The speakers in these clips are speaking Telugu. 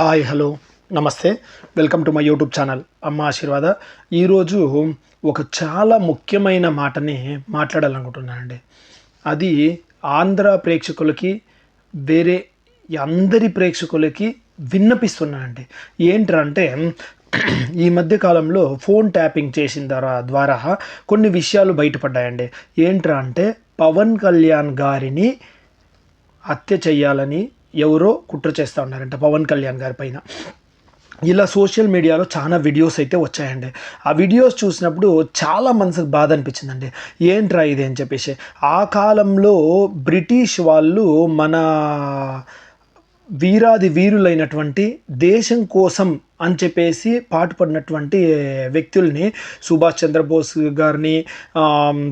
హాయ్ హలో నమస్తే. Welcome to my YouTube channel. అమ్మ ఆశీర్వాద. ఈరోజు ఒక చాలా ముఖ్యమైన మాటని మాట్లాడాలనుకుంటున్నానండి. అది ఆంధ్ర ప్రేక్షకులకి వేరే అందరి ప్రేక్షకులకి విన్నపిస్తున్నానండి. ఏంటంటే ఈ మధ్య కాలంలో ఫోన్ ట్యాపింగ్ చేసిన ద్వారా ద్వారా కొన్ని విషయాలు బయటపడ్డాయండి. ఏంట్రా అంటే పవన్ కళ్యాణ్ గారిని హత్య చేయాలని ఎవరో కుట్ర చేస్తూ ఉన్నారంట పవన్ కళ్యాణ్ గారి పైన. ఇలా సోషల్ మీడియాలో చాలా వీడియోస్ అయితే వచ్చాయండి. ఆ వీడియోస్ చూసినప్పుడు చాలా మనసుకు బాధ అనిపించిందండి. ఏంట్రా ఇది? అని చెప్పేసి. ఆ కాలంలో బ్రిటిష్ వాళ్ళు మన వీరాది వీరులైనటువంటి దేశం కోసం అని చెప్పేసి పాటుపడినటువంటి వ్యక్తుల్ని సుభాష్ చంద్రబోస్ గారిని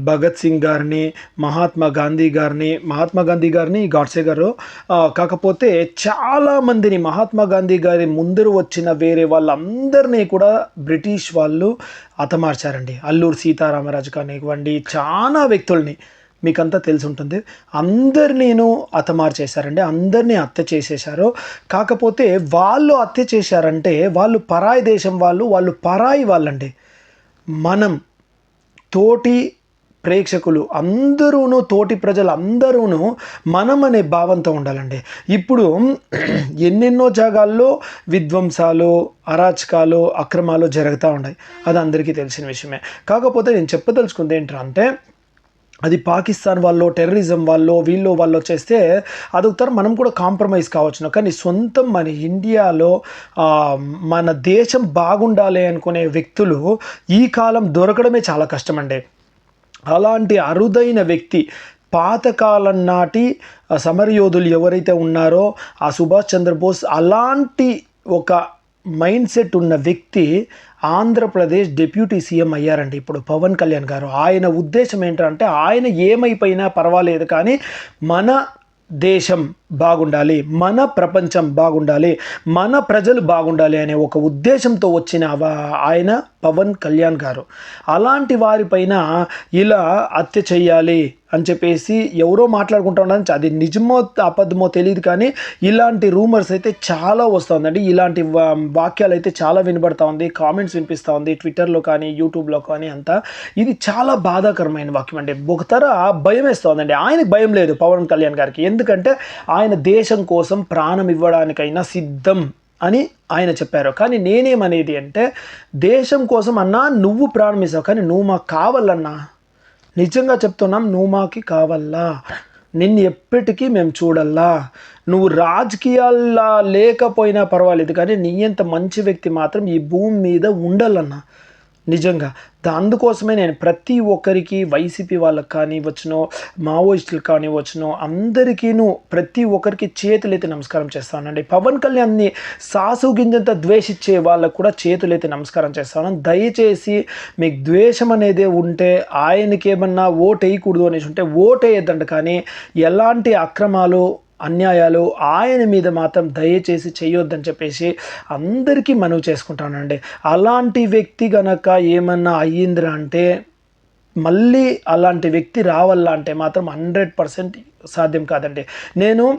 భగత్ సింగ్ గారిని మహాత్మా గాంధీ గారిని మహాత్మా గాంధీ గారిని గాడ్సే గారు కాకపోతే చాలామందిని మహాత్మా గాంధీ గారి ముందరు వచ్చిన వేరే వాళ్ళందరినీ కూడా బ్రిటిష్ వాళ్ళు హతమార్చారండి. అల్లూరు సీతారామరాజు కానివ్వండి చాలా వ్యక్తుల్ని. మీకంతా తెలిసి ఉంటుంది అందరినీను హతమార్చేశారండి. అందరినీ హత్య చేసేశారు. కాకపోతే వాళ్ళు హత్య చేశారంటే వాళ్ళు పరాయి దేశం వాళ్ళు వాళ్ళు పరాయి వాళ్ళండి. మనం తోటి ప్రేక్షకులు అందరూను తోటి ప్రజలు అందరూను మనం అనే భావంతో ఉండాలండి. ఇప్పుడు ఎన్నెన్నో జాగాల్లో విధ్వంసాలు అరాచకాలు అక్రమాలు జరుగుతూ ఉన్నాయి. అది అందరికీ తెలిసిన విషయమే. కాకపోతే నేను చెప్పదలుచుకుంది ఏంటంటే అది పాకిస్తాన్ వాళ్ళు టెర్రరిజం వాళ్ళు వీళ్ళు వాళ్ళు వచ్చేస్తే అదొకసారి మనం కూడా కాంప్రమైజ్ కావచ్చు. కానీ సొంతం మన ఇండియాలో మన దేశం బాగుండాలి అనుకునే వ్యక్తులు ఈ కాలం దొరకడమే చాలా కష్టమండి. అలాంటి అరుదైన వ్యక్తి పాతకాలం నాటి సమరయోధులు ఎవరైతే ఉన్నారో ఆ సుభాష్ చంద్రబోస్ అలాంటి ఒక మైండ్ సెట్ ఉన్న వ్యక్తి ఆంధ్రప్రదేశ్ డిప్యూటీ సీఎం అయ్యారండి. ఇప్పుడు పవన్ కళ్యాణ్ గారు. ఆయన ఉద్దేశం ఏంటంటే ఆయన ఏమైపోయినా పర్వాలేదు కానీ మన దేశం బాగుండాలి మన ప్రపంచం బాగుండాలి మన ప్రజలు బాగుండాలి అనే ఒక ఉద్దేశంతో వచ్చిన ఆయన పవన్ కళ్యాణ్ గారు. అలాంటి వారిపైన ఇలా హత్య చేయాలి అని చెప్పేసి ఎవరో మాట్లాడుకుంటా ఉన్నారు అది నిజమో అబద్ధమో తెలియదు కానీ ఇలాంటి రూమర్స్ అయితే చాలా వస్తుందండి ఇలాంటి వా- వాక్యాలు అయితే చాలా వినబడతా ఉంది. కామెంట్స్ వినిపిస్తూ ఉంది. ట్విట్టర్లో కానీ యూట్యూబ్లో కానీ అంతా. ఇది చాలా బాధాకరమైన వాక్యం అండి. ఒక తర భయం వేస్తుందండి ఆయనకు భయం లేదు పవన్ కళ్యాణ్ గారికి. ఎందుకంటే ఆయన దేశం కోసం ప్రాణం ఇవ్వడానికైనా సిద్ధం అని ఆయన చెప్పారు. కానీ నేనేమనేది అంటే దేశం కోసం అన్నా నువ్వు ప్రాణం ఇస్తావు కానీ నువ్వు మాకు కావాలన్నా నిజంగా చెప్తున్నాం నువ్వు మాకి కావాలా? నిన్ను ఎప్పటికీ మేము చూడల్లా? నువ్వు రాజకీయాల్లో లేకపోయినా పర్వాలేదు కానీ నీ ఎంత మంచి వ్యక్తి మాత్రం ఈ భూమి మీద ఉండాలన్నా. నిజంగా. దా- అందుకోసమే నేను ప్రతి ఒక్కరికి వైసీపీ వాళ్ళకి కానివ్వచ్చునో మావోయిస్టులు కానివ్వచ్చునో అందరికీను ప్రతి ఒక్కరికి చేతులైతే నమస్కారం చేస్తానండి పవన్ కళ్యాణ్ని సాసు గింజంత ద్వేషించే వాళ్ళకు కూడా చేతులైతే నమస్కారం చేస్తాను దయచేసి మీకు ద్వేషం అనేది ఉంటే ఆయనకి ఏమన్నా ఓటు వేయకూడదు అనేసి ఉంటే ఓటు వేయద్దండి కానీ ఎలాంటి అక్రమాలు అన్యాయాలు ఆయన మీద మాత్రం దయచేసి చేయొద్దని చెప్పేసి అందరికీ మనవి చేసుకుంటానండి. అలాంటి వ్యక్తి గనక ఏమన్నా అయ్యిందిరా అంటే మళ్ళీ అలాంటి వ్యక్తి రావాలంటే మాత్రం హండ్రెడ్ పర్సెంట్ సాధ్యం కాదండి. నేను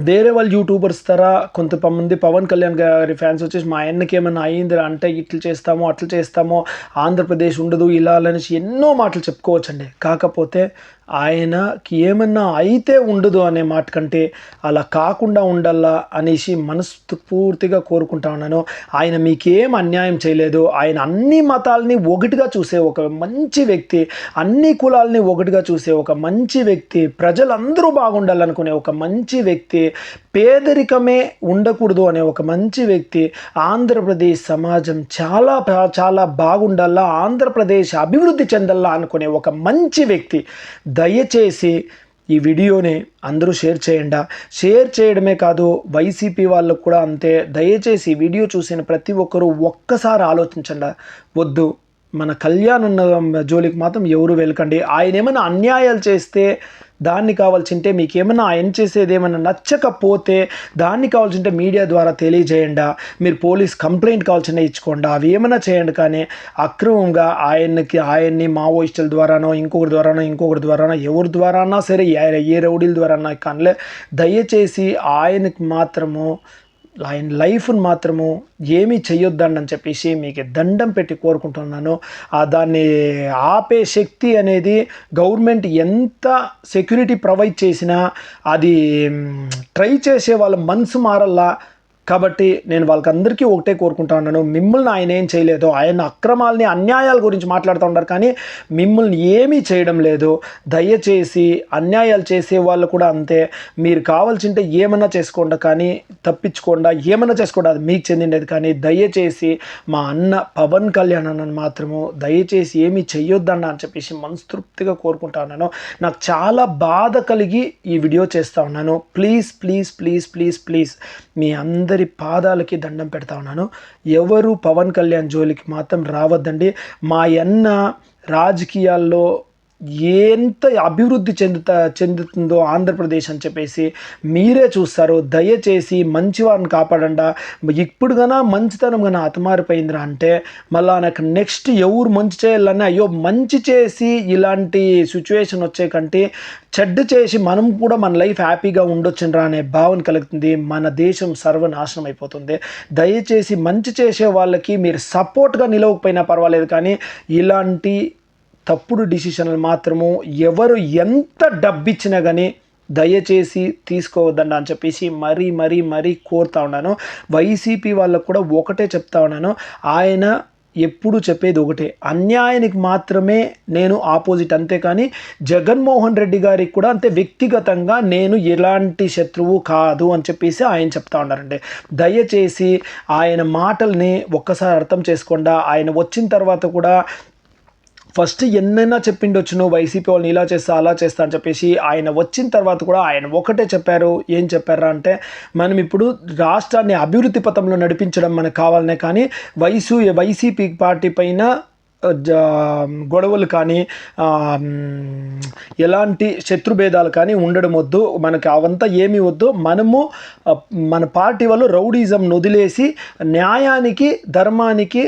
వేరే వాళ్ళు యూట్యూబర్స్ తరా కొంతమంది పవన్ కళ్యాణ్ గారి ఫ్యాన్స్ వచ్చేసి మా ఆయనకి ఏమైనా అయ్యిందిరా అంటే ఇట్లా చేస్తామో అట్లా చేస్తామో ఆంధ్రప్రదేశ్ ఉండదు ఇలా అనేసి ఎన్నో మాటలు చెప్పుకోవచ్చండి. కాకపోతే ఆయనకి ఏమన్నా అయితే ఉండదు అనే మాట కంటే అలా కాకుండా ఉండాలా అనేసి మనస్ఫూర్తిగా కోరుకుంటా ఉన్నాను. ఆయన మీకేం అన్యాయం చేయలేదు. ఆయన అన్ని మతాలని ఒకటిగా చూసే ఒక మంచి వ్యక్తి అన్ని కులాలని ఒకటిగా చూసే ఒక మంచి వ్యక్తి ప్రజలందరూ బాగుండాలనుకునే ఒక మంచి వ్యక్తి పేదరికమే ఉండకూడదు అనే ఒక మంచి వ్యక్తి ఆంధ్రప్రదేశ్ సమాజం చాలా చాలా బాగుండాలా ఆంధ్రప్రదేశ్ అభివృద్ధి చెందాలా అనుకునే ఒక మంచి వ్యక్తి. దయచేసి ఈ వీడియోని అందరూ షేర్ చేయండి. షేర్ చేయడమే కాదు వైసీపీ వాళ్ళకు కూడా అంతే. దయచేసి ఈ వీడియో చూసిన ప్రతి ఒక్కరూ ఒక్కసారి ఆలోచించండి. వద్దు. మన కళ్యాణ్ ఉన్న జోలికి మాత్రం ఎవరు వెళ్ళకండి. ఆయన ఏమైనా అన్యాయాలు చేస్తే దాన్ని కావాల్సింటే మీకు ఏమైనా ఆయన చేసేది ఏమైనా నచ్చకపోతే దాన్ని కావాల్సింటే మీడియా ద్వారా తెలియజేయండి. మీరు పోలీస్ కంప్లైంట్ కావాల్సిన ఇచ్చుకోండి. అవి ఏమైనా చేయండి కానీ అక్రమంగా ఆయనకి ఆయన్ని మావోయిస్టుల ద్వారానో ఇంకొకరి ద్వారానో ఇంకొకరి ద్వారానో ఎవరి ద్వారానా సరే ఏ రౌడీల ద్వారా కానీ దయచేసి ఆయనకి మాత్రము ఆయన లైఫ్ని మాత్రము ఏమీ చెయ్యొద్దండి అని చెప్పేసి మీకు దండం పెట్టి కోరుకుంటున్నాను. ఆ దాన్ని ఆపే శక్తి అనేది గవర్నమెంట్ ఎంత సెక్యూరిటీ ప్రొవైడ్ చేసినా అది ట్రై చేసే వాళ్ళ మనసు మారల్లా కాబట్టి నేను వాళ్ళకందరికీ ఒకటే కోరుకుంటా ఉన్నాను. మిమ్మల్ని ఆయన ఏం చేయలేదు ఆయన అక్రమాలని అన్యాయాల గురించి మాట్లాడుతూ ఉన్నారు కానీ మిమ్మల్ని ఏమీ చేయడం లేదు. దయచేసి అన్యాయాలు చేసే వాళ్ళు కూడా అంతే. మీరు కావాల్సింటే ఏమన్నా చేసుకోండి కానీ తప్పించుకోండా ఏమన్నా చేసుకోండి అది మీకు చెందిండేది కానీ దయచేసి మా అన్న పవన్ కళ్యాణ్ అన్నను మాత్రము దయచేసి ఏమీ చెయ్యొద్దన్న అని చెప్పేసి మనస్తృప్తిగా కోరుకుంటా ఉన్నాను. నాకు చాలా బాధ కలిగి ఈ వీడియో చేస్తూ ఉన్నాను. Please please please please please మీ అందరి పాదాలకి దండం పెడతా ఉన్నాను. ఎవరు పవన్ కళ్యాణ్ జోలికి మాత్రం రావద్దండి. మా అన్న రాజకీయాల్లో ఎంత అభివృద్ధి చెందుతా చెందుతుందో ఆంధ్రప్రదేశ్ అని చెప్పేసి మీరే చూస్తారు. దయచేసి మంచివారిని కాపాడండా. ఇప్పుడు కన్నా మంచితనం కన్నా అతమారిపోయిందిరా అంటే మళ్ళా నాకు నెక్స్ట్ ఎవరు మంచి చేయాలని అయ్యో మంచి చేసి ఇలాంటి సిచ్యువేషన్ వచ్చే కంటే చెడ్డ చేసి మనం కూడా మన లైఫ్ హ్యాపీగా ఉండొచ్చురా అనే భావన కలుగుతుంది. మన దేశం సర్వనాశనం అయిపోతుంది. దయచేసి మంచి చేసే వాళ్ళకి మీరు సపోర్ట్గా నిలవకపోయినా పర్వాలేదు కానీ ఇలాంటి తప్పుడు డిసిషన్లు మాత్రము ఎవరు ఎంత డబ్బిచ్చినా కానీ దయచేసి తీసుకోవద్దండి అని చెప్పేసి మరీ మరీ మరీ కోరుతా ఉన్నాను. వైసీపీ వాళ్ళకు కూడా ఒకటే చెప్తా ఉన్నాను. ఆయన ఎప్పుడు చెప్పేది ఒకటే. అన్యాయానికి మాత్రమే నేను ఆపోజిట్ అంతే కానీ జగన్మోహన్ రెడ్డి గారికి కూడా అంతే వ్యక్తిగతంగా నేను ఎలాంటి శత్రువు కాదు అని చెప్పేసి ఆయన చెప్తా ఉన్నారండి. దయచేసి ఆయన మాటల్ని ఒక్కసారి అర్థం చేసుకోండా. ఆయన వచ్చిన తర్వాత కూడా ఫస్ట్ ఎన్నైనా చెప్పిండొచ్చును వైసీపీ వాళ్ళని ఇలా చేస్తా అలా చేస్తా అని చెప్పేసి ఆయన వచ్చిన తర్వాత కూడా ఆయన ఒకటే చెప్పారు ఏం చెప్పారా అంటే మనం ఇప్పుడు రాష్ట్రాన్ని అభివృద్ధి పథంలో నడిపించడం మనకు కావాలనే కానీ వైసు వైసీపీ పార్టీ పైన గొడవలు కానీ ఎలాంటి శత్రుభేదాలు కానీ ఉండడం వద్దు మనకి అవంతా ఏమీ వద్దు మనము మన పార్టీ వాళ్ళు రౌడీజం వదిలేసి న్యాయానికి ధర్మానికి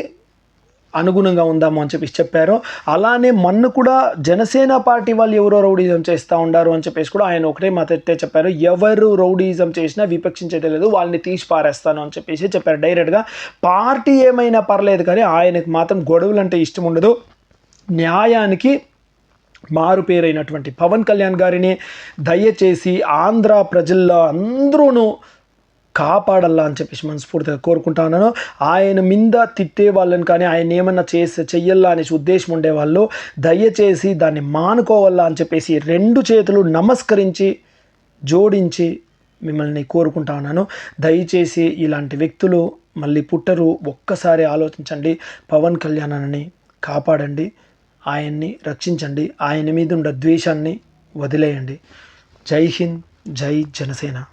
అనుగుణంగా ఉందాము అని చెప్పేసి చెప్పారు. అలానే మొన్న కూడా జనసేన పార్టీ వాళ్ళు ఎవరో రౌడీజం చేస్తూ ఉండారు అని చెప్పేసి కూడా ఆయన ఒకటే మాత్రమే చెప్పారు. ఎవరు రౌడీజం చేసినా విపక్షించేది లేదు వాళ్ళని తీసి పారేస్తాను అని చెప్పేసి చెప్పారు. డైరెక్ట్గా పార్టీ ఏమైనా పర్లేదు కానీ ఆయనకు మాత్రం గొడవలు అంటే ఇష్టం ఉండదు. న్యాయానికి మారు పేరైనటువంటి పవన్ కళ్యాణ్ గారిని దయచేసి ఆంధ్ర ప్రజల్లో అందరూనూ కాపాడాలా అని చెప్పేసి మనస్ఫూర్తిగా కోరుకుంటా ఆయన మీద తిట్టే వాళ్ళని కానీ ఆయన ఏమన్నా చేసి చెయ్యల్లా అనేసి ఉద్దేశం ఉండేవాళ్ళు దయచేసి దాన్ని మానుకోవాలా అని చెప్పేసి రెండు చేతులు నమస్కరించి జోడించి మిమ్మల్ని కోరుకుంటున్నాను దయచేసి ఇలాంటి వ్యక్తులు మళ్ళీ పుట్టరు. ఒక్కసారి ఆలోచించండి. పవన్ కళ్యాణాన్ని కాపాడండి. ఆయన్ని రక్షించండి. ఆయన మీద ఉన్న ద్వేషాన్ని వదిలేయండి. జై హింద్. జై జనసేన.